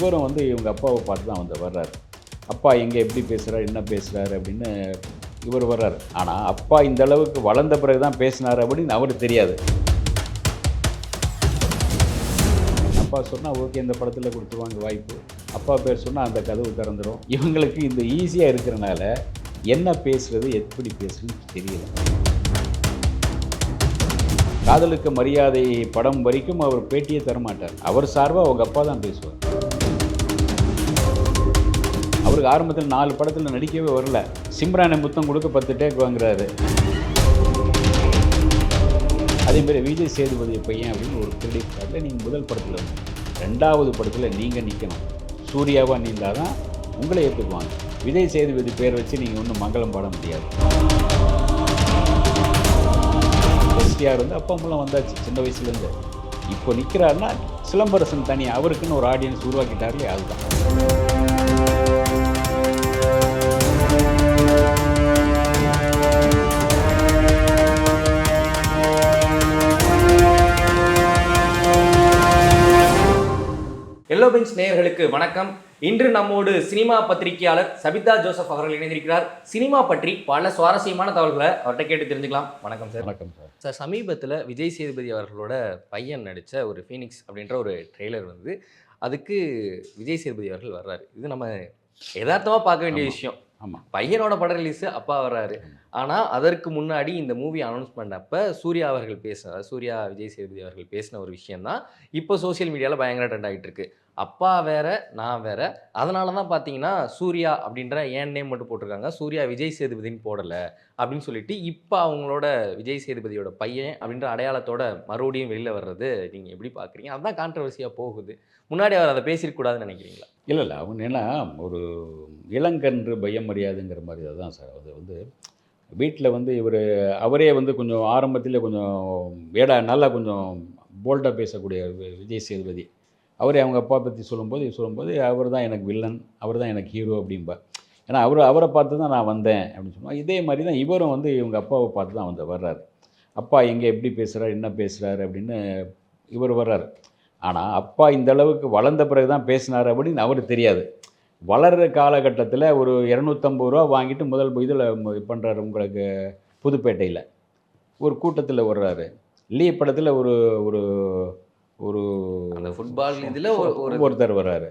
இவரும் வந்து இவங்க அப்பாவை பார்த்து தான் வந்து வர்றாரு. அப்பா எங்கே எப்படி பேசுகிறார் என்ன பேசுகிறாரு அப்படின்னு இவர் வர்றாரு. ஆனால் அப்பா இந்த அளவுக்கு வளர்ந்த பிறகு தான் பேசினார் அப்படின்னு அவருக்கு தெரியாது. அப்பா சொன்னால் ஓகே இந்த படத்தில் கொடுத்துருவாங்க வாய்ப்பு. அப்பா பேர் சொன்னால் அந்த கதவு திறந்துடும் இவங்களுக்கு இந்த ஈஸியாக இருக்கிறனால என்ன பேசுறது எப்படி பேசுறதுன்னு தெரியல. காதலுக்கு மரியாதை படம் வரைக்கும் அவர் பேட்டியே தரமாட்டார். அவர் சார்பாக அவங்க அப்பா தான் பேசுவார். அவருக்கு ஆரம்பத்தில் நாலு படத்தில் நடிக்கவே வரல. சிம்ரானை முத்தம் கொடுக்க பத்து டேக் வாங்குறாரு. அதேமாதிரி விஜய் சேதுபதி பையன் அப்படின்னு ஒரு கிரெடிட் கார்டில் நீங்கள் முதல் படத்தில் ரெண்டாவது படத்தில் நீங்கள் நிற்கணும் சூர்யாவாக நீந்தால் தான் உங்களை ஏற்றுக்குவாங்க விஜய் சேதுபதி பேர் வச்சு நீங்கள் ஒன்றும் மங்களம் பாட முடியாது. எஸ்டிஆர் வந்து அப்பா அம்மாலாம் வந்தாச்சு சின்ன வயசுலேருந்து. இப்போ நிற்கிறாருன்னா சிலம்பரசன் தனி அவருக்குன்னு ஒரு ஆடியன்ஸ் உருவாக்கிட்டார்லே அதுதான் எல்லோ பெஞ்ச் நேயர்களுக்கு வணக்கம். இன்று நம்மோடு சினிமா பத்திரிகையாளர் சபிதா ஜோசப் அவர்கள் இணைந்திருக்கிறார். சினிமா பற்றி பல சுவாரஸ்யமான தகவல்களை அவர்கிட்ட கேட்டு தெரிஞ்சுக்கலாம். வணக்கம் சார். வணக்கம் சார். சார் சமீபத்தில் விஜய் சேதுபதி அவர்களோட பையன் நடித்த ஒரு ஃபீனிக்ஸ் அப்படின்ற ஒரு ட்ரெய்லர் வந்து அதுக்கு விஜய் சேதுபதி அவர்கள் வர்றாரு. இது நம்ம யதார்த்தமாக பார்க்க வேண்டிய. விஷயம். ஆமாம் பையனோட பட ரிலீஸ் அப்பா வர்றாரு. ஆனால் அதற்கு முன்னாடி இந்த மூவி அனௌன்ஸ் பண்ணப்ப சூர்யா அவர்கள் பேசின சூர்யா விஜய் சேதுபதி அவர்கள் பேசின ஒரு விஷயம்தான் இப்போ சோஷியல் மீடியாவில் பயங்கர ட்ரெண்ட் ஆகிட்டு இருக்கு. அப்பா வேற நான் வேற. அதனால தான் பார்த்தீங்கன்னா சூர்யா அப்படின்ற ஏன் நேம் மட்டும் போட்டிருக்காங்க? சூர்யா விஜய் சேதுபதின்னு போடலை அப்படின்னு சொல்லிட்டு இப்போ அவங்களோட விஜய் சேதுபதியோட பையன் அப்படின்ற அடையாளத்தோட மறுபடியும் வெளியில் வர்றது நீங்கள் எப்படி பார்க்குறீங்க அதுதான் கான்ட்ரவர்சியாக போகுது. முன்னாடி அவர் அதை பேசியிருக்கூடாதுன்னு நினைக்கிறீங்களா? இல்லை இல்லை. அவங்க என்ன ஒரு இளங்கன்று பயம் மரியாதைங்கிற மாதிரி தான் சார். அது வந்து வீட்டில் வந்து இவர் அவரே வந்து கொஞ்சம் ஆரம்பத்தில் கொஞ்சம் வேடா நல்லா கொஞ்சம் போல்டாக பேசக்கூடிய வி- விஜய் சேதுபதி. அவரே அவங்க அப்பா பற்றி சொல்லும்போது சொல்லும்போது அவர் தான் எனக்கு வில்லன் அவர் தான் எனக்கு ஹீரோ அப்படிம்பா. ஏன்னா அவர் அவரை பார்த்து தான் நான் வந்தேன் அப்படின்னு சொல்லுவாங்க இதே மாதிரி தான் இவரும் வந்து இவங்க அப்பாவை பார்த்து தான் வந்து வர்றாரு. அப்பா எங்கே எப்படி பேசுகிறார் என்ன பேசுகிறாரு அப்படின்னு இவர் வர்றாரு. ஆனால் அப்பா இந்த அளவுக்கு வளர்ந்த பிறகு தான் பேசினார் அப்படின்னு அவருக்கு தெரியாது. வளர்கிற காலகட்டத்தில் ஒரு இரநூத்தம்பது ரூபா வாங்கிட்டு முதல் இதில் பண்ணுறாரு உங்களுக்கு புதுப்பேட்டையில். ஒரு கூட்டத்தில் வர்றாரு. லீ படத்தில் ஒரு ஒரு ஒரு அந்த ஃபுட்பால் இதில் ஒரு ஒருத்தர் வர்றாரு.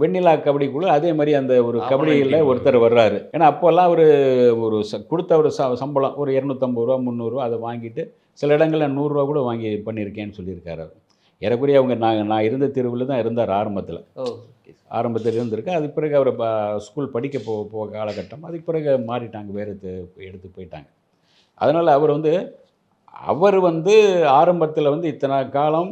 வெண்ணிலா கபடிக்குள்ள அதே மாதிரி அந்த ஒரு கபடியில். ஒருத்தர் வர்றாரு. ஏன்னா அப்போல்லாம் ஒரு ஒரு ச- கொடுத்த ஒரு ச சம்பளம் ஒரு இரநூத்தம்பது ரூபா முந்நூறுரூவா அதை வாங்கிட்டு சில இடங்களில் நூறுரூவா கூட வாங்கி பண்ணியிருக்கேன்னு சொல்லியிருக்காரு அவர். ஏறக்குறைய அவங்க நான் நான் இருந்த தெருவில் தான் இருந்தார் ஆரம்பத்தில். ஆரம்பத்தில் இருந்திருக்கு. அதுக்கு பிறகு அவர் ஸ்கூல் படிக்க போ போ காலகட்டம். அதுக்கு பிறகு மாறிட்டாங்க வேறு எடுத்து போயிட்டாங்க. அதனால் அவர் வந்து அவர் வந்து ஆரம்பத்தில் வந்து இத்தனை காலம்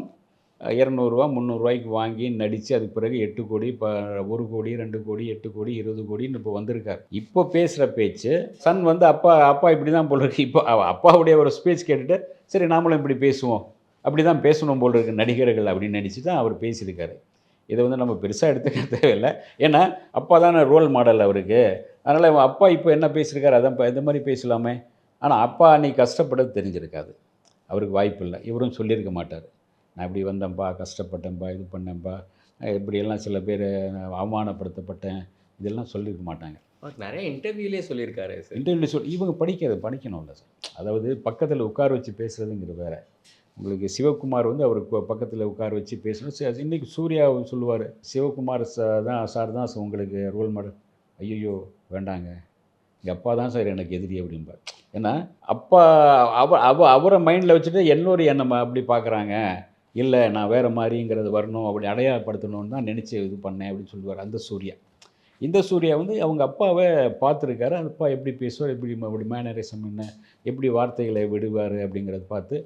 இரநூறுவா முந்நூறுரூவாய்க்கு வாங்கி நடித்து அதுக்கு பிறகு எட்டு கோடி இப்போ ஒரு கோடி ரெண்டு கோடி எட்டு கோடி இருபது கோடின்னு இப்போ வந்திருக்கார். இப்போ பேசுகிற பேச்சு சன் வந்து அப்பா அப்பா இப்படி தான் போல் இருக்கு. இப்போ அப்பாவுடைய ஒரு ஸ்பீச் கேட்டுட்டு சரி நாமளும் இப்படி பேசுவோம். அப்படி தான் பேசணும் போல் இருக்கு நடிகர்கள் அப்படின்னு நினச்சி தான் அவர் பேசியிருக்காரு. இதை வந்து நம்ம பெருசாக எடுத்துக்க தேவையில்லை. ஏன்னா அப்பா தானே ரோல் மாடல் அவருக்கு. அதனால் அப்பா இப்போ என்ன பேசியிருக்காரு? அதான் இந்த மாதிரி பேசலாமே. ஆனால் அப்பா அன்னைக்கு கஷ்டப்பட்டது தெரிஞ்சிருக்காது. அவருக்கு வாய்ப்பு இல்லை. இவரும் சொல்லியிருக்க மாட்டார். நான் இப்படி வந்தேன்ப்பா கஷ்டப்பட்டேன்ப்பா இது பண்ணேன்ப்பா இப்படியெல்லாம் சில பேர் அவமானப்படுத்தப்பட்டேன். இதெல்லாம் சொல்லியிருக்க மாட்டாங்க. நிறைய இன்டர்வியூலேயே சொல்லியிருக்காரு சார். இன்டர்வியூ சொல் இவங்க படிக்கிறது படிக்கணும்ல சார். அதாவது பக்கத்தில் உட்கார வச்சு பேசுகிறதுங்கிற வேற. உங்களுக்கு சிவகுமார் வந்து அவருக்கு பக்கத்தில் உட்கார வச்சு பேசணும். சரி, சூர்யா சொல்லுவார் சிவகுமார் சார் தான் சார் தான் சார் உங்களுக்கு ரோல் மாடல் ஐயோ வேண்டாங்க. எங்கள் அப்பா தான் சார் எனக்கு எதிரி அப்படிம்பார். ஏன்னா அப்பா அவ அவ அவரை மைண்டில் வச்சுட்டு இன்னொரு எண்ணம் அப்படி பார்க்குறாங்க இல்லை நான் வேறு மாதிரிங்கிறது வரணும் அப்படி அடையாளப்படுத்தணும்னு தான் நினச்சி இது பண்ணேன் அப்படின்னு சொல்லுவார் அந்த சூர்யா. இந்த சூர்யா வந்து அவங்க அப்பாவை பார்த்துருக்காரு. அந்த அப்பா எப்படி பேசுவார்? எப்படி அப்படி மேனரிசம் என்ன? எப்படி வார்த்தைகளை விடுவார்? அப்படிங்கிறத பார்த்து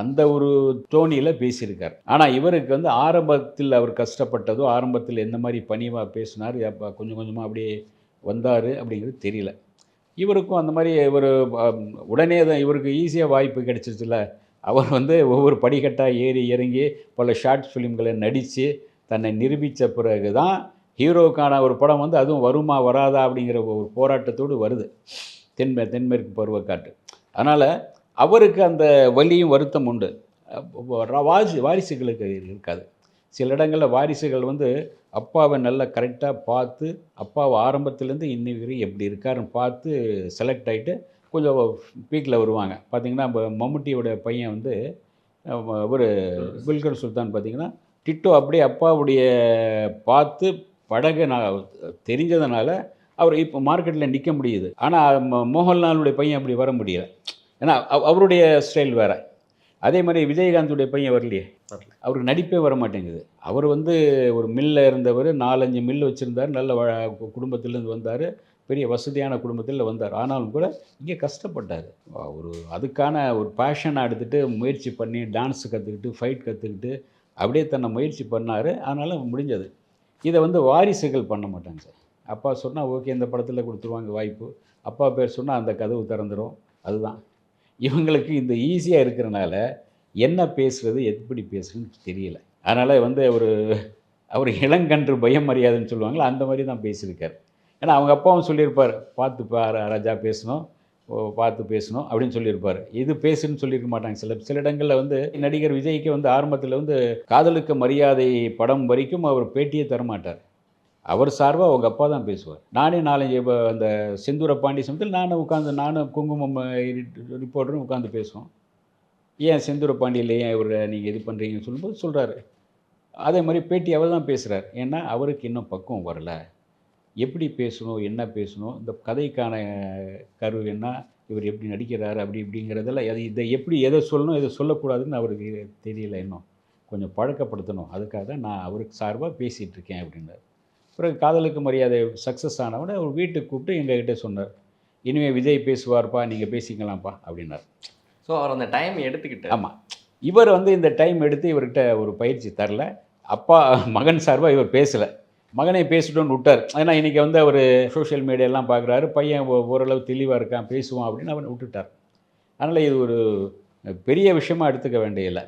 அந்த ஒரு டோனியில் பேசியிருக்கார். ஆனால் இவருக்கு வந்து ஆரம்பத்தில் அவர் கஷ்டப்பட்டதோ ஆரம்பத்தில் எந்த மாதிரி பணிவாக பேசினார் அப்போ கொஞ்சம் கொஞ்சமாக அப்படியே வந்தார் அப்படிங்கிறது தெரியல. இவருக்கும் அந்த மாதிரி ஒரு உடனே தான் இவருக்கு ஈஸியாக வாய்ப்பு கிடைச்சிருச்சுல அவர் வந்து ஒவ்வொரு படிக்கட்டாக ஏறி இறங்கி பல ஷார்ட் ஃபிலிம்களை நடித்து தன்னை நிரூபித்த பிறகு தான் ஹீரோவுக்கான ஒரு படம் வந்து அதுவும் வருமா வராதா அப்படிங்கிற ஒரு போராட்டத்தோடு வருது. தென்மே தென்மேற்கு பருவக்காட்டு அதனால் அவருக்கு அந்த வலியும் வருத்தம் உண்டு. வாரிசு வாரிசுகளுக்கு இருக்காது. சில இடங்களில் வாரிசுகள் வந்து அப்பாவை நல்லா கரெக்டாக பார்த்து அப்பாவை ஆரம்பத்துலேருந்து இன்னி எப்படி இருக்காருன்னு பார்த்து செலக்ட் ஆகிட்டு கொஞ்சம் பீக்கில் வருவாங்க. பார்த்திங்கன்னா இப்போ மம்முட்டியோட பையன் வந்து ஒரு புல்கர் சுல்தான் பார்த்திங்கன்னா டிட்டோ அப்படியே அப்பாவுடைய பார்த்து படகு நான் தெரிஞ்சதுனால அவர் இப்போ மார்க்கெட்டில் நிற்க முடியுது. ஆனால் மோகன்லாலுடைய பையன் அப்படி வர முடியலை. ஏன்னா அவ- அவருடைய ஸ்டைல் வேறு. அதே மாதிரி விஜயகாந்துடைய பையன் வரலையே. வரல. அவருக்கு நடிப்பே வர மாட்டேங்குது அவர் வந்து ஒரு மில்ல இருந்தவர் நாலஞ்சு மில் வச்சுருந்தார் நல்ல குடும்பத்திலேருந்து வந்தார் பெரிய வசதியான குடும்பத்தில் வந்தார். ஆனாலும் கூட இங்கே கஷ்டப்பட்டார். ஒரு அதுக்கான ஒரு பேஷனை எடுத்துகிட்டு முயற்சி பண்ணி டான்ஸ் கற்றுக்கிட்டு ஃபைட் கற்றுக்கிட்டு அப்படியே தன்னை முயற்சி பண்ணார். ஆனாலும் முடிஞ்சது. இதை வந்து வாரிசுகள் பண்ண மாட்டாங்க சார். அப்பா சொன்னால் ஓகே இந்த படத்தில் கொடுத்துருவாங்க வாய்ப்பு. அப்பா பேர் சொன்னால் அந்த கதவு திறந்துடும் அதுதான். இவங்களுக்கு இந்த ஈஸியாக இருக்கிறனால என்ன பேசுகிறது எப்படி பேசுகிறதுன்னு தெரியல. அதனால் வந்து ஒரு அவர் இளங்கன்று பயம் மரியாதைன்னு சொல்லுவாங்களே அந்த மாதிரி தான் பேசியிருக்கார். ஏன்னா அவங்க அப்பாவும் சொல்லியிருப்பார் பார்த்து பாரு ராஜா பேசணும் ஓ, பார்த்து பேசணும் அப்படின்னு சொல்லியிருப்பார். இது பேசுன்னு சொல்லியிருக்க மாட்டாங்க. சில சில இடங்களில் வந்து நடிகர் விஜய்க்கு வந்து ஆரம்பத்தில் வந்து காதலுக்கு மரியாதை படம் வரைக்கும் அவர் பேட்டியே தரமாட்டார். அவர் சார்பாக அவங்க அப்பா தான் பேசுவார். நானே நாலஞ்சு இப்போ அந்த செந்தூர பாண்டி சமயத்தில் நானும் உட்காந்து நானும் குங்குமம் ரிப்போர்ட்டரும் உட்காந்து பேசுவோம். ஏன் செந்தூர பாண்டியில் ஏன் இவர் நீங்கள் இது பண்ணுறீங்கன்னு சொல்லும்போது சொல்கிறாரு அதே மாதிரி பேட்டி அவர் தான் பேசுகிறார் ஏன்னா அவருக்கு இன்னும் பக்குவம் வரல. எப்படி பேசணும் என்ன பேசணும் இந்த கதைக்கான கரு என்ன இவர் எப்படி நடிக்கிறார் அப்படி இப்படிங்கிறதெல்லாம் அது இதை எப்படி எதை சொல்லணும் எதை சொல்லக்கூடாதுன்னு அவருக்கு தெரியல இன்னும். கொஞ்சம் பழக்கப்படுத்தணும். அதுக்காக தான் நான் அவருக்கு சார்பாக பேசிகிட்டு இருக்கேன் அப்படின்னார். பிறகு காதலுக்கு மரியாதை சக்ஸஸ் ஆனவுடனே அவர் வீட்டுக்கு கூப்பிட்டு எங்ககிட்ட சொன்னார். இனிமேல் விஜய் பேசுவார்ப்பா நீங்கள் பேசிக்கலாம்ப்பா அப்படின்னார். ஸோ அவர் அந்த டைம் எடுத்துக்கிட்டார். ஆமாம் இவர் வந்து இந்த டைம் எடுத்து இவர்கிட்ட ஒரு பயிற்சி தரல. அப்பா மகன் சார்பாக இவர் பேசலை. மகனை பேசிட்டோன்னு விட்டார். ஏன்னா இன்றைக்கி வந்து அவர் சோஷியல் மீடியாலாம் பார்க்குறாரு பையன் ஓரளவு தெளிவாக இருக்கான் பேசுவான் அப்படின்னு அவனை விட்டுட்டார். அதனால் இது ஒரு பெரிய விஷயமா எடுத்துக்க வேண்டியதில்லை.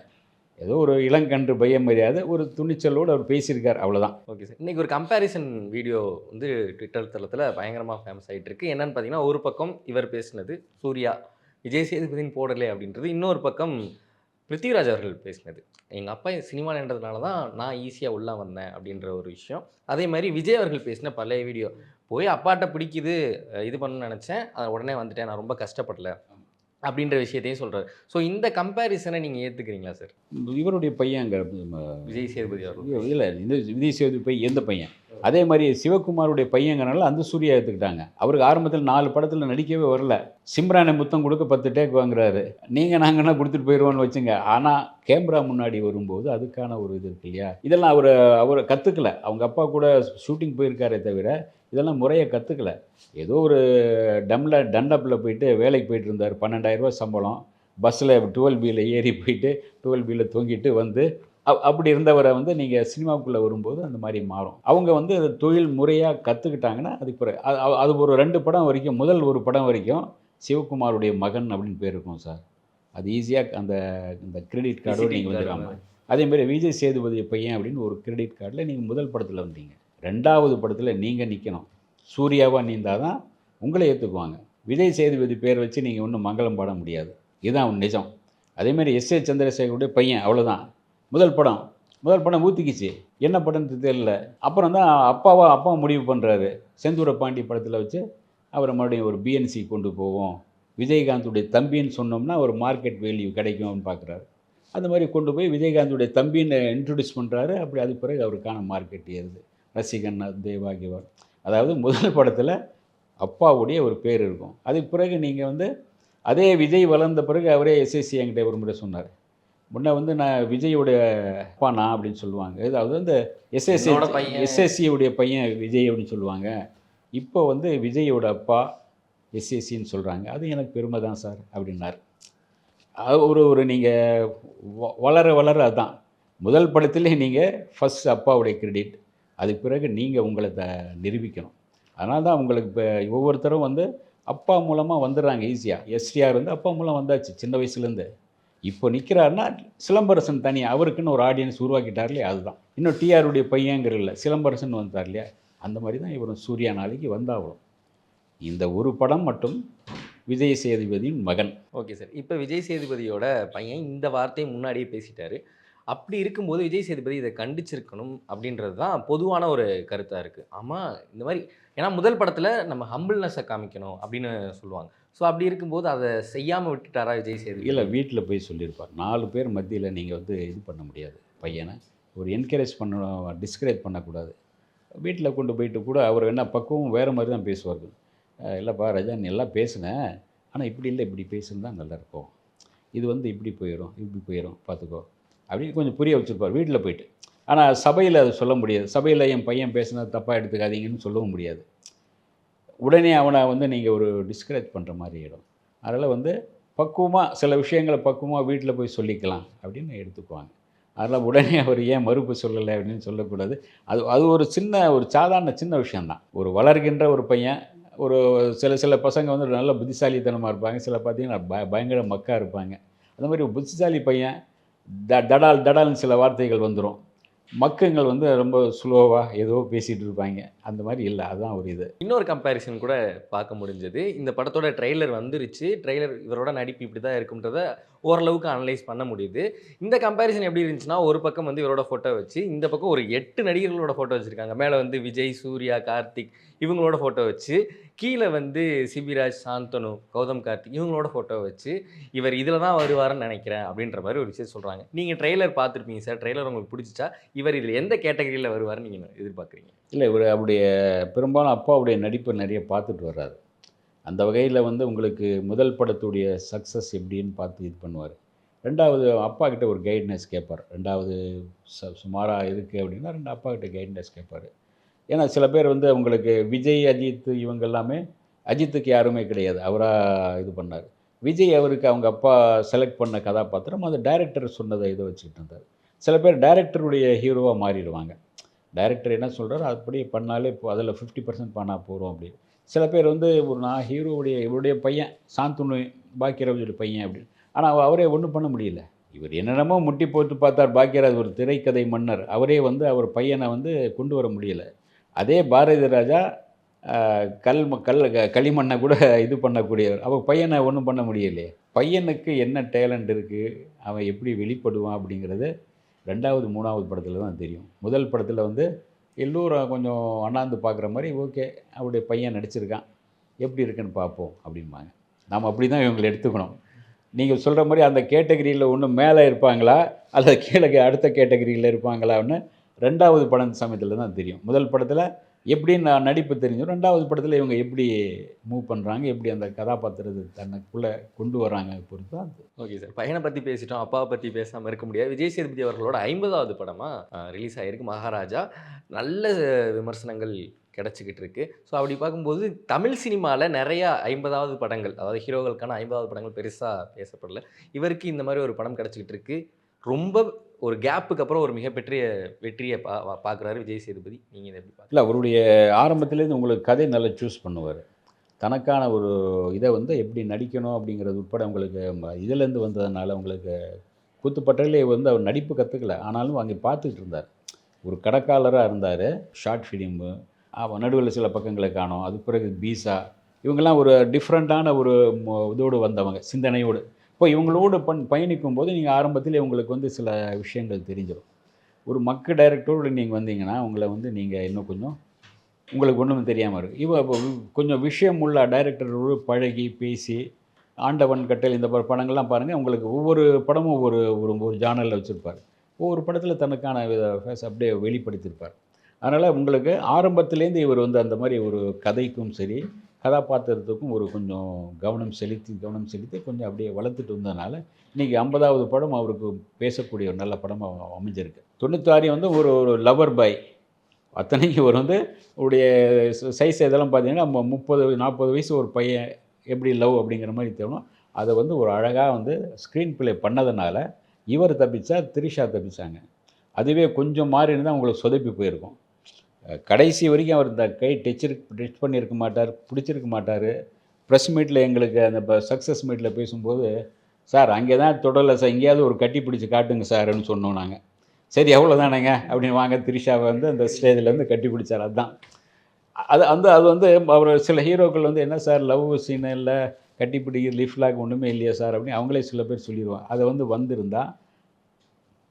ஏதோ ஒரு இளங்கன்று பயம் மரியாதை ஒரு துணிச்சலோடு அவர் பேசியிருக்கார் அவ்வளோதான் ஓகே சார். இன்றைக்கி ஒரு கம்பேரிசன் வீடியோ வந்து ட்விட்டர் தளத்தில் பயங்கரமாக ஃபேமஸ் ஆகிட்டு இருக்கு. என்னன்னு பார்த்தீங்கன்னா ஒரு பக்கம் இவர் பேசினது சூர்யா விஜய் சேதுபதியின் போடலே அப்படின்றது இன்னொரு பக்கம் பிருத்திவிராஜ் அவர்கள் பேசினது. எங்கள் அப்பா சினிமான்றதுனால தான் நான் ஈஸியாக உள்ளே வந்தேன் அப்படின்ற ஒரு விஷயம். அதே மாதிரி விஜய் அவர்கள் பேசின பழைய வீடியோ போய் அப்பாட்ட பிடிக்குது இது பண்ணணும்னு நினச்சேன் அதை உடனே வந்துட்டேன் நான் ரொம்ப கஷ்டப்படல. அப்படின்ற விஷயத்தையும் சொல்கிறார் ஸோ இந்த கம்பேரிசனை நீங்கள் ஏற்றுக்கிறீங்களா சார் இவருடைய பையன் அங்கே விஜய் சேதுபதி அவர்கள். இல்லை இந்த விஜய் சேதுபதி பை எந்த பையன்? அதே மாதிரி சிவகுமாருடைய பையங்கிறனால அந்த சூர்யா எடுத்துக்கிட்டாங்க அவருக்கு ஆரம்பத்தில் நாலு படத்தில் நடிக்கவே வரல. சிம்ரானை முத்தம் கொடுக்க பத்து டேக் வாங்குறாரு. நீங்கள் நாங்கன்னா கொடுத்துட்டு போயிடுவோன்னு வச்சுங்க. ஆனால் கேமரா முன்னாடி வரும்போது அதுக்கான ஒரு இது இருக்கு இல்லையா? இதெல்லாம் அவர் அவர் கற்றுக்கல அவங்க அப்பா கூட ஷூட்டிங் போயிருக்காரே தவிர இதெல்லாம் முறையை கற்றுக்கல ஏதோ ஒரு டம்ல டண்டப்பில் போயிட்டு வேலைக்கு போயிட்டு இருந்தார். பன்னெண்டாயிரரூபா சம்பளம். பஸ்ஸில் டுவெல் பியில் ஏறி போயிட்டு டுவெல் பியில் தொங்கிட்டு வந்து அப்- அப்படி இருந்தவரை வந்து நீங்கள் சினிமாவுக்குள்ளே வரும்போது அந்த மாதிரி மாறும். அவங்க வந்து அது தொழில் முறையாக கற்றுக்கிட்டாங்கன்னா அதுக்கு பிறகு அது- ஒரு ரெண்டு படம் வரைக்கும் முதல் ஒரு படம் வரைக்கும் சிவகுமாருடைய மகன் அப்படின்னு பேர் இருக்கும் சார். அது ஈஸியாக அந்த இந்த கிரெடிட் கார்டோடு நீங்கள் வந்துடாம அதே மாதிரி விஜய் சேதுபதி பையன் அப்படின்னு ஒரு கிரெடிட் கார்டில் நீங்கள் முதல் படத்தில் வந்தீங்க. ரெண்டாவது படத்தில் நீங்கள் நிற்கணும் சூர்யாவாக நீந்தால் தான் உங்களை ஏற்றுக்குவாங்க விஜய் சேதுபதி பேர் வச்சு நீங்கள் ஒன்றும் மங்களம் பாட முடியாது. இதுதான் நிஜம். அதேமாதிரி எஸ் ஏ சந்திரசேகருடைய பையன் அவ்வளோதான் முதல் படம். முதல் படம் ஊற்றிக்கிச்சு என்ன படம்னு தெரியல. அப்புறம் தான் அப்பாவா அப்பா முடிவு பண்ணுறாரு செந்தூர பாண்டி படத்தில் வச்சு அவரை மறுபடியும் ஒரு பிஎன்சி கொண்டு போவோம். விஜயகாந்துடைய தம்பின்னு சொன்னோம்னா ஒரு மார்க்கெட் வேல்யூ கிடைக்கும்னு பார்க்குறாரு அந்த மாதிரி கொண்டு போய் விஜயகாந்துடைய தம்பின்னு இன்ட்ரடியூஸ் பண்ணுறாரு அப்படி அது பிறகு அவருக்கான மார்க்கெட் ஏறுது. ரசிகன் தேவாகிவர் அதாவது முதல் படத்தில் அப்பாவுடைய ஒரு பேர் இருக்கும். அதுக்கு பிறகு நீங்கள் வந்து அதே விஜய் வளர்ந்த பிறகு அவரே எஸ்எஸ்சி என்கிட்ட ஒரு முறை சொன்னார். முன்ன வந்து நான் விஜயோட அப்பா நான் அப்படின்னு சொல்லுவாங்க. அதாவது வந்து எஸ்எஸ்சி. எஸ்எஸ்சியுடைய பையன். விஜய் அப்படின்னு சொல்லுவாங்க. இப்போ வந்து விஜயோட அப்பா எஸ்எஸ்சின்னு சொல்கிறாங்க அது எனக்கு பெருமை தான் சார் அப்படின்னார். ஒரு ஒரு நீங்கள் வளர வளர அதான். முதல் படத்திலே நீங்கள் ஃபஸ்ட் அப்பாவுடைய கிரெடிட் அதுக்கு பிறகு நீங்கள் உங்களை த நிரூபிக்கணும். அதனால தான் உங்களுக்கு இப்போ ஒவ்வொருத்தரும் வந்து அப்பா மூலமாக வந்துடுறாங்க ஈஸியாக எஸ்டிஆர் வந்து அப்பா மூலம் வந்தாச்சு சின்ன வயசுலேருந்து. இப்போ நிற்கிறாருன்னா சிலம்பரசன் தனியாக அவருக்குன்னு ஒரு ஆடியன்ஸ் உருவாக்கிட்டார் இல்லையா அதுதான். இன்னும் டிஆருடைய பையங்கிறல்ல சிலம்பரசன் வந்தார் இல்லையா அந்த மாதிரி தான் இவரும் சூர்யா நாளைக்கு வந்தாகணும் இந்த ஒரு படம் மட்டும் விஜய் சேதுபதியின் மகன். Okay sir. இப்போ விஜய் சேதுபதியோட பையன் இந்த வார்த்தையை முன்னாடியே பேசிட்டாரு. அப்படி இருக்கும்போது விஜய் சேதுபதி இதை கண்டிச்சிருக்கணும் அப்படின்றது தான் பொதுவான ஒரு கருத்தாக இருக்குது ஆமாம் இந்த மாதிரி ஏன்னா முதல் படத்தில் நம்ம ஹம்பிள்னஸை காமிக்கணும் அப்படின்னு சொல்லுவாங்க. ஸோ அப்படி இருக்கும்போது அதை செய்யாமல் விட்டுட்டாரா விஜய் சேதுபதி? இல்லை வீட்டில் போய் சொல்லியிருப்பார். நாலு பேர் மத்தியில் நீங்கள் வந்து இது பண்ண முடியாது. பையனை ஒரு என்கரேஜ் பண்ணணும் டிஸ்கரேஜ் பண்ணக்கூடாது. வீட்டில் கொண்டு போயிட்டு கூட அவர் என்ன பக்குவம் வேறு மாதிரி தான் பேசுவார்கள். இல்லைப்பா ரஜா நீ எல்லாம் பேசுனேன் ஆனால் இப்படி இல்லை இப்படி பேசுனா நல்லாயிருக்கும் இது வந்து இப்படி போயிடும் இப்படி போயிடும் பார்த்துக்கோ அப்படின்னு கொஞ்சம் புரிய வச்சுருப்பார் வீட்டில் போயிட்டு. ஆனால் சபையில் அதை சொல்ல முடியாது. சபையில் என் பையன் பேசுனது தப்பாக எடுத்துக்காதீங்கன்னு சொல்லவும் முடியாது. உடனே அவனை வந்து நீங்கள் ஒரு டிஸ்கரேஜ் பண்ணுற மாதிரி இடம் அதனால் வந்து பக்குவமாக சில விஷயங்களை பக்குவமாக வீட்டில் போய் சொல்லிக்கலாம் அப்படின்னு எடுத்துக்குவாங்க. அதனால் உடனே அவர் ஏன் மறுப்பு சொல்லலை அப்படின்னு சொல்லக்கூடாது. அது அது ஒரு சின்ன ஒரு சாதாரண சின்ன விஷயந்தான் ஒரு வளர்கின்ற ஒரு பையன் ஒரு சில சில பசங்க வந்து நல்ல புத்திசாலித்தனமாக இருப்பாங்க. சில பார்த்தீங்கன்னா ப பயங்கர மக்காக இருப்பாங்க. அந்த மாதிரி ஒரு புத்திசாலி பையன் த தடால் தடால்னு சில வார்த்தைகள் வந்துடும் மக்கங்கள் வந்து ரொம்ப ஸ்லோவாக ஏதோ பேசிகிட்டு இருப்பாங்க. அந்த மாதிரி இல்லை அதுதான் ஒரு இது. இன்னொரு கம்பேரிசன் கூட பார்க்க முடிஞ்சது. இந்த படத்தோட ட்ரெய்லர் வந்துருச்சு. ட்ரெய்லர் இவரோட நடிப்பு இப்படி தான் இருக்குன்றத ஓரளவுக்கு அனலைஸ் பண்ண முடியுது. இந்த கம்பேரிசன் எப்படி இருந்துச்சுன்னா ஒரு பக்கம் வந்து இவரோட ஃபோட்டோ வச்சு இந்த பக்கம் ஒரு எட்டு நடிகர்களோட ஃபோட்டோ வச்சுருக்காங்க. மேலே வந்து விஜய் சூர்யா கார்த்திக் இவங்களோட ஃபோட்டோ வச்சு கீழே வந்து சிபிராஜ் சாந்தனு கௌதம் கார்த்திக் இவங்களோட ஃபோட்டோ வச்சு இவர் இதில் தான் வருவாருன்னு நினைக்கிறேன் அப்படின்ற மாதிரி ஒரு விஷயம் சொல்கிறாங்க நீங்கள் ட்ரெய்லர் பார்த்துருப்பீங்க சார் ட்ரெய்லர் உங்களுக்கு பிடிச்சிச்சா இவர் இதில் எந்த கேட்டகரியில் வருவாருன்னு நீங்கள் எதிர்பார்க்குறீங்க? இல்லை இவர் அவருடைய பெரும்பாலும் அப்பாவுடைய நடிப்பை நிறைய பார்த்துட்டு வர்றாரு. அந்த வகையில் வந்து உங்களுக்கு முதல் படத்துடைய சக்ஸஸ் எப்படின்னு பார்த்து இது பண்ணுவார். ரெண்டாவது அப்பா கிட்ட ஒரு கைட்னஸ் கேட்பார் ரெண்டாவது ச சுமாராக இருக்குது அப்படின்னா ரெண்டு அப்பா கிட்ட கைட்னஸ் கேட்பார் ஏன்னா சில பேர் வந்து உங்களுக்கு விஜய் அஜித் இவங்க எல்லாமே அஜித்துக்கு யாருமே கிடையாது. அவராக இது பண்ணார். விஜய் அவருக்கு அவங்க அப்பா செலக்ட் பண்ண கதாபாத்திரம் அந்த டைரக்டர் சொன்னதை இதை வச்சுக்கிட்டு இருந்தார். சில பேர் டைரக்டருடைய ஹீரோவாக மாறிடுவாங்க. டைரக்டர் என்ன சொல்கிறார் அப்படி பண்ணாலே இப்போ அதில் ஃபிஃப்டி பர்சன்ட் பண்ணால் போகிறோம் அப்படின்னு. சில பேர் வந்து ஒரு நான் ஹீரோவுடைய இவருடைய பையன் சாந்துணு பாக்கியராஜுடைய பையன் அப்படின்னு ஆனால் அவரே ஒன்றும் பண்ண முடியல. இவர் என்னென்னமோ முட்டி போட்டு பார்த்தார் பாக்கியராஜ் ஒரு திரைக்கதை மன்னர். அவரே வந்து அவர் பையனை வந்து கொண்டு வர முடியல. அதே பாரதி ராஜா கல் ம- கல் க- களிமண்ணை கூட இது பண்ணக்கூடியவர். அவர் பையனை ஒன்றும் பண்ண முடியலையே. பையனுக்கு என்ன டேலண்ட் இருக்குது அவன் எப்படி வெளிப்படுவான் அப்படிங்கிறது ரெண்டாவது மூணாவது படத்தில் தான் தெரியும். முதல் படத்தில் வந்து எல்லோரும் கொஞ்சம் அண்ணாந்து பார்க்குற மாதிரி ஓகே அவருடைய பையன் நடிச்சிருக்கான். எப்படி இருக்குன்னு பார்ப்போம் அப்படிம்பாங்க. நாம் அப்படி தான் இவங்களை எடுத்துக்கணும். நீங்கள் சொல்கிற மாதிரி அந்த கேட்டகரியில் ஒன்று மேலே இருப்பாங்களா? அல்லது கீழே அடுத்த கேட்டகரியில் இருப்பாங்களான்னு ரெண்டாவது படம் சமயத்தில் தான் தெரியும். முதல் படத்தில் எப்படி நான் நடிப்பு தெரிஞ்சு ரெண்டாவது படத்தில் இவங்க எப்படி மூவ் பண்ணுறாங்க எப்படி அந்த கதாபாத்திரத்தை தனக்குள்ளே கொண்டு வராங்க பொறுத்து தான் அது. ஓகே சார் பையனை பற்றி பேசிட்டோம் அப்பாவை பற்றி பேசாமல் இருக்க முடியாது. விஜய் சேதுபதி அவர்களோட ஐம்பதாவது படமாக ரிலீஸ் ஆகிருக்கு மகாராஜா. நல்ல விமர்சனங்கள் கிடச்சிக்கிட்டு இருக்கு. ஸோ அப்படி பார்க்கும்போது தமிழ் சினிமாவில் நிறையா ஐம்பதாவது படங்கள் அதாவது ஹீரோகளுக்கான ஐம்பதாவது படங்கள் பெருசாக பேசப்படல. இவருக்கு இந்த மாதிரி ஒரு படம் கிடச்சிக்கிட்டு இருக்கு. ரொம்ப ஒரு கேப்புக்கு அப்புறம் ஒரு மிகப்பெரிய வெற்றியை பா பார்க்குறாரு விஜய் சேதுபதி. நீங்கள் இதை எப்படி இல்லை அவருடைய ஆரம்பத்துலேருந்து உங்களுக்கு கதை நல்லா சூஸ் பண்ணுவார். தனக்கான ஒரு இதை வந்து எப்படி நடிக்கணும் அப்படிங்கிறது உட்பட உங்களுக்கு இதுலேருந்து வந்ததுனால உங்களுக்கு கூத்துப்பட்டையிலே வந்து அவர் நடிப்பு கற்றுக்கல ஆனாலும் அங்கே பார்த்துக்கிட்டு இருந்தார். ஒரு கடைக்காலராக இருந்தார். ஷார்ட் ஃபிலிமு அவன் நடுவில் சில பக்கங்களை காணோம். அது பிறகு பீசா. இவங்கெல்லாம் ஒரு டிஃப்ரெண்ட்டான ஒரு இதோடு வந்தவங்க சிந்தனையோடு. இப்போ இவங்களோடு பண் பயணிக்கும் போது நீங்கள் ஆரம்பத்தில் உங்களுக்கு வந்து சில விஷயங்கள் தெரிஞ்சிடும் ஒரு மக்கு டைரக்டரோடு நீங்கள் வந்தீங்கன்னா உங்களை வந்து நீங்கள் இன்னும் கொஞ்சம் உங்களுக்கு ஒன்றும் தெரியாமல் இருக்குது இவ கொஞ்சம் விஷயம் உள்ள டைரக்டரோடு பழகி பேசி ஆண்டவன் கட்டல் இந்த படங்கள்லாம் பாருங்கள் உங்களுக்கு ஒவ்வொரு படமும் ஒவ்வொரு ஒரு ஒரு ஜானலில் வச்சுருப்பார். ஒவ்வொரு படத்தில் தனக்கான ஃபேஸ் அப்படியே வெளிப்படுத்தியிருப்பார் அதனால் உங்களுக்கு ஆரம்பத்துலேருந்து இவர் வந்து அந்த மாதிரி ஒரு கதைக்கும் சரி கதாபாத்திரத்துக்கும் ஒரு கொஞ்சம் கவனம் செலுத்தி கவனம் செலுத்தி கொஞ்சம் அப்படியே வளர்த்துட்டு வந்ததுனால இன்றைக்கி ஐம்பதாவது படம் அவருக்கு பேசக்கூடிய ஒரு நல்ல படமாக அமைஞ்சிருக்கு. தொண்ணூத்தாறு வந்து ஒரு ஒரு லவர் பாய் அத்தனைக்கு ஒரு வந்து உடைய சைஸ் இதெல்லாம் பார்த்தீங்கன்னா நம்ம முப்பது நாற்பது வயசு ஒரு பையன் எப்படி லவ் அப்படிங்கிற மாதிரி தோணும். அதை வந்து ஒரு அழகாக வந்து ஸ்க்ரீன் பிளே பண்ணதுனால இவர் தப்பிச்சா திரிஷா தப்பிச்சாங்க. அதுவே கொஞ்சம் மாறி இருந்தால் உங்களுக்கு சொதப்பி போயிருக்கும். கடைசி வரைக்கும் அவர் இந்த கை டச் டச் பண்ணியிருக்க மாட்டார் பிடிச்சிருக்க மாட்டார். ப்ரெஸ் மீட்டில் எங்களுக்கு அந்த இப்போ சக்ஸஸ் மீட்டில் பேசும்போது சார் அங்கே தான் தொடரலை சார். எங்கேயாவது ஒரு கட்டி பிடிச்சி காட்டுங்க சார்னு சொன்னோம் நாங்கள் சரி எவ்வளோதானேங்க அப்படின்னு வாங்க திரிஷாவை வந்து அந்த ஸ்டேஜிலேருந்து கட்டி பிடிச்சார். அதுதான் அது அந்த அது வந்து அவர் சில ஹீரோக்கள் வந்து என்ன சார் லவ் சீன் இல்லை கட்டி லிஃப்ட் லாக் ஒன்றுமே இல்லையா சார் அப்படின்னு அவங்களே சில பேர் சொல்லிடுவாங்க அதை வந்து வந்திருந்தால்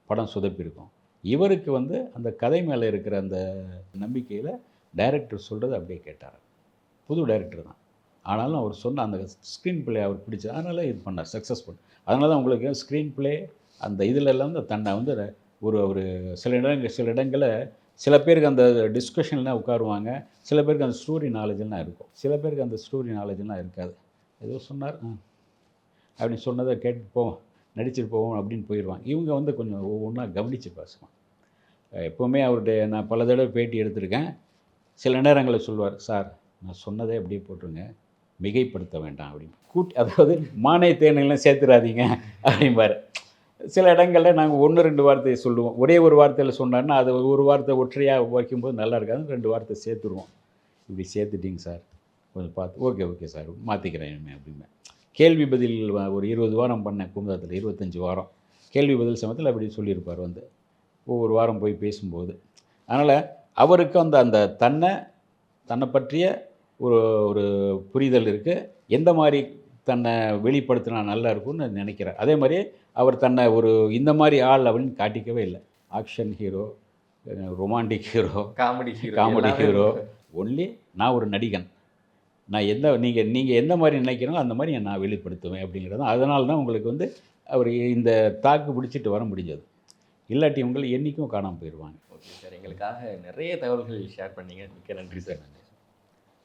படம் சொதப்பிருக்கும் இவருக்கு வந்து அந்த கதை மேலே இருக்கிற அந்த நம்பிக்கையில் டைரக்டர் சொல்கிறது அப்படியே கேட்டார். புது டைரக்டர் தான். ஆனாலும் அவர் சொன்ன அந்த ஸ்க்ரீன் பிளே அவர் பிடிச்சது அதனால இது பண்ணார் சக்ஸஸ்ஃபுல் அதனால தான் உங்களுக்கு ஸ்க்ரீன் பிளே அந்த இதில் எல்லாம் வந்து தன்னை வந்து ஒரு ஒரு சில இடங்கள் சில இடங்களில் சில பேருக்கு அந்த டிஸ்கஷன்லாம் உட்காருவாங்க சில பேருக்கு அந்த ஸ்டோரி நாலேஜ்லாம் இருக்கும். சில பேருக்கு அந்த ஸ்டோரி நாலேஜ்லாம் இருக்காது. ஏதோ சொன்னார் ஆ அப்படின்னு சொன்னதை கேட்டு போவோம் நடிச்சிட்டு போவோம் அப்படின்னு போயிடுவாங்க இவங்க வந்து கொஞ்சம் ஒவ்வொன்றா கவனித்து பேசுவாங்க எப்போவுமே அவருடைய நான் பல தடவை பேட்டி எடுத்திருக்கேன். சில நேரங்களில் சொல்லுவார் சார் நான் சொன்னதே அப்படியே போட்டுருங்க. மிகைப்படுத்த வேண்டாம். அப்படின்னு கூட்டி அதாவது மானை தேனையெல்லாம் சேர்த்துறாதீங்க அப்படிம்பாரு. சில இடங்களில் நாங்கள் ஒன்று ரெண்டு வார்த்தையை சொல்லுவோம். ஒரே ஒரு வார்த்தையில் சொன்னார்னா அது ஒரு வார்த்தை ஒற்றையாக வைக்கும்போது நல்லா இருக்காது ரெண்டு வார்த்தை சேர்த்துருவோம். இப்படி சேர்த்துட்டிங்க சார். கொஞ்சம் பார்த்து ஓகே ஓகே சார். மாற்றிக்கிறேன் இனிமே அப்படின்னு கேள்வி பதில் ஒரு இருபது வாரம் பண்ணேன் குமுதத்தில் இருபத்தஞ்சி வாரம். கேள்வி பதில் சமயத்தில் அப்படி சொல்லியிருப்பார் வந்து. ஒவ்வொரு வாரம் போய் பேசும்போது. அதனால் அவருக்கு அந்த அந்த தன்னை தன்னை பற்றிய ஒரு ஒரு புரிதல் இருக்குது எந்த மாதிரி தன்னை வெளிப்படுத்தினா நல்லா இருக்கும்னு நினைக்கிறார் அதே மாதிரி அவர் தன்னை ஒரு இந்த மாதிரி ஆள் அப்படின்னு காட்டிக்கவே இல்லை. Action hero romantic hero comedy hero comedy hero only நான் ஒரு நடிகன். நான் எந்த நீங்கள் நீங்கள் எந்த மாதிரி நினைக்கிறீங்களோ அந்த மாதிரி நான் வெளிப்படுத்துவேன் அப்படிங்கிறது அதனால தான் உங்களுக்கு வந்து அவர் இந்த தாக்கு பிடிச்சிட்டு வர முடிஞ்சது. இல்லாட்டி உங்களை என்றைக்கும் காணாமல் போயிடுவாங்க. Okay sir. எங்களுக்காக நிறைய தகவல்கள் ஷேர் பண்ணீங்க. மிக்க நன்றி சார். நன்றி